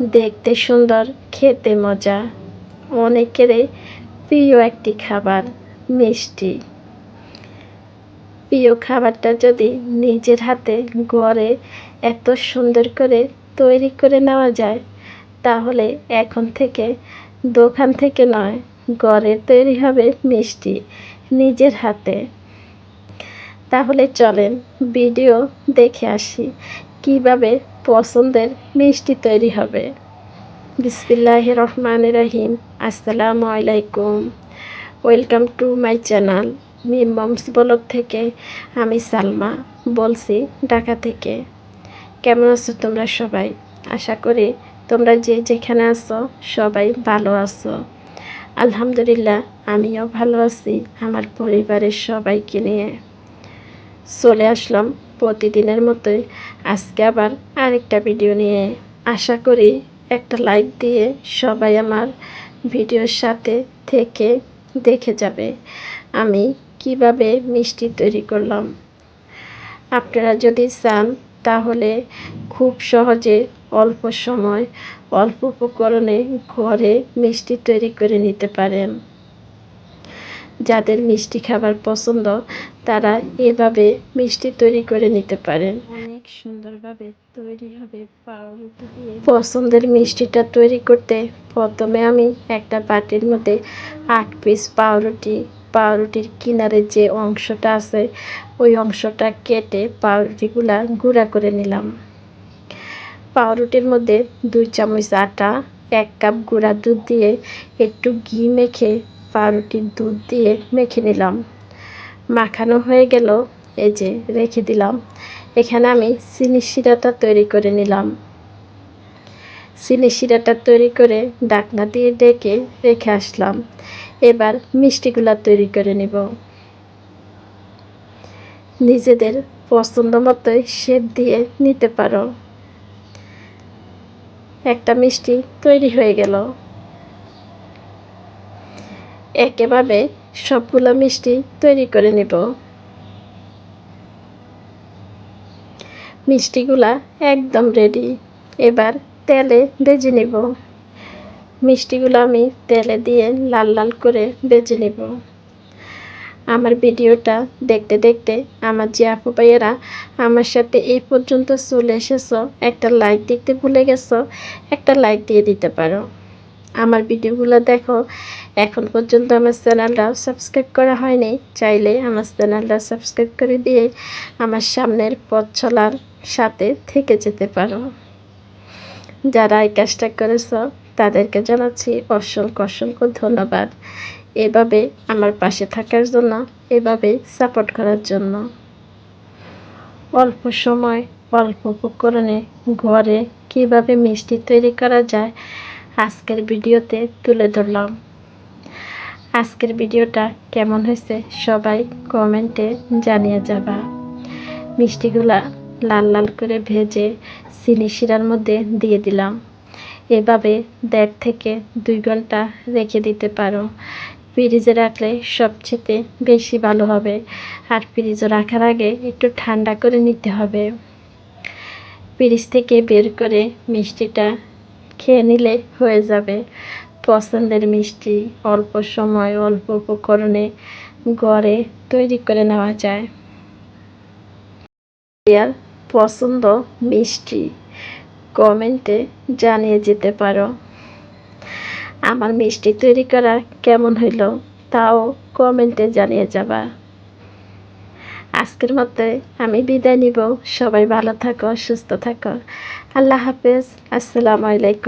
দেখতে সুন্দর, খেতে মজা। অনেকেরই প্রিয় একটি খাবার, মিষ্টি। প্রিয় খাবারটা যদি নিজের হাতে ঘরে এত সুন্দর করে তৈরি করে নেওয়া যায়, তাহলে এখন থেকে দোকান থেকে নয় ঘরে তৈরি হবে মিষ্টি নিজের হাতে। তাহলে চলেন ভিডিও দেখে আসি, কীভাবে পছন্দের মিষ্টি তৈরি হবে। বিসমিল্লাহ রহমান রাহিম। আসসালামু আলাইকুম। Welcome to my channel. Mim's blog থেকে আমি সালমা বলছি ঢাকা থেকে। কেমন আছো তোমরা সবাই? আশা করি তোমরা যে যেখানে আছো সবাই ভালো আছো। আলহামদুলিল্লাহ, আমিও ভালো আছি, আমার পরিবারের সবাইকে নিয়ে। চলে আসলাম প্রতিদিনের মতোই আজকে আবার আরেকটা ভিডিও নিয়ে আশা করি একটা লাইক দিয়ে সবাই আমার ভিডিওর সাথে থেকে দেখে যাবে আমি কীভাবে মিষ্টি তৈরি করলাম। আপনারা যদি চান তাহলে খুব সহজে অল্প সময় অল্প উপকরণে ঘরে মিষ্টি তৈরি করে নিতে পারেন। যাদের মিষ্টি খাবার পছন্দ তারা এভাবে মিষ্টি তৈরি করে নিতে পারেন। অনেক সুন্দরভাবে তৈরি হবে পাউরুটি দিয়ে পছন্দের মিষ্টিটা তৈরি করতে প্রথমে আমি একটা বাটির মধ্যে আট পিস পাউরুটি পাউরুটির কিনারে যে অংশটা আছে ওই অংশটা কেটে পাউরুটিগুলা গুঁড়া করে নিলাম। পাউরুটির মধ্যে দুই চামচ আটা এক কাপ গুঁড়া দুধ দিয়ে একটু ঘি মেখে পাউরুটির দুধ দিয়ে মেখে নিলাম। মাখানো হয়ে গেল, এই যে রেখে দিলাম। এখানে আমি চিনি শিরাটা তৈরি করে নিলাম। চিনি শিরাটা তৈরি করে ডাকনা দিয়ে ডেকে রেখে আসলাম। এবার মিষ্টিগুলা তৈরি করে নিব। নিজেদের পছন্দ মতোই শেপ দিয়ে নিতে পারো। একটা মিষ্টি তৈরি হয়ে গেল। একেভাবে সবগুলো মিষ্টি তৈরি করে নেব। মিষ্টিগুলা একদম রেডি এবার তেলে ভেজে নেব। মিষ্টিগুলো আমি তেলে দিয়ে লাল লাল করে ভেজে নেব। আমার ভিডিওটা দেখতে দেখতে আমার যে আপু ভাইয়েরা আমার সাথে এই পর্যন্ত চলে এসেছ, একটা লাইক দিতে ভুলে গেছো, একটা লাইক দিয়ে দিতে পারো। আমার ভিডিওগুলো দেখো। এখন পর্যন্ত আমার চ্যানেলটা সাবস্ক্রাইব করা হয়নি, চাইলে আমার চ্যানেলটা সাবস্ক্রাইব করে দিয়ে আমার সামনের পথ চলার সাথে থেকে যেতে পারো। যারা এই কাজটা করেছ, তাদেরকে জানাচ্ছি অসংখ্য অসংখ্য ধন্যবাদ। এভাবে আমার পাশে থাকার জন্য, এভাবে সাপোর্ট করার জন্য। অল্প সময়, অল্প উপকরণে ঘরে কীভাবে মিষ্টি তৈরি করা যায় আজকের ভিডিওতে তুলে ধরলাম। আজকের ভিডিওটা কেমন হয়েছে সবাই কমেন্টে জানিয়ে যাবা। মিষ্টিগুলা লাল লাল করে ভেজে চিনি শিরার মধ্যে দিয়ে দিলাম। এভাবে দেড় থেকে দুই ঘণ্টা রেখে দিতে পারো। ফ্রিজে রাখলে সবচেয়ে বেশি ভালো হবে। আর ফ্রিজে রাখার আগে একটু ঠান্ডা করে নিতে হবে। ফ্রিজ থেকে বের করে মিষ্টিটা খেয়ে নিলে হয়ে যাবে। পছন্দের মিষ্টি অল্প সময়, অল্প উপকরণে ঘরে তৈরি করে নেওয়া যায়। আর পছন্দ মিষ্টি। কমেন্টে জানিয়ে যেতে পারো, আমার মিষ্টি তৈরি করা কেমন হইল, তাও কমেন্টে জানিয়ে যাবা। আজকের মতে আমি বিদায় নিব। সবাই ভালো থাকো, সুস্থ থাকো। আল্লাহ হাফেজ। আসসালামু আলাইকুম।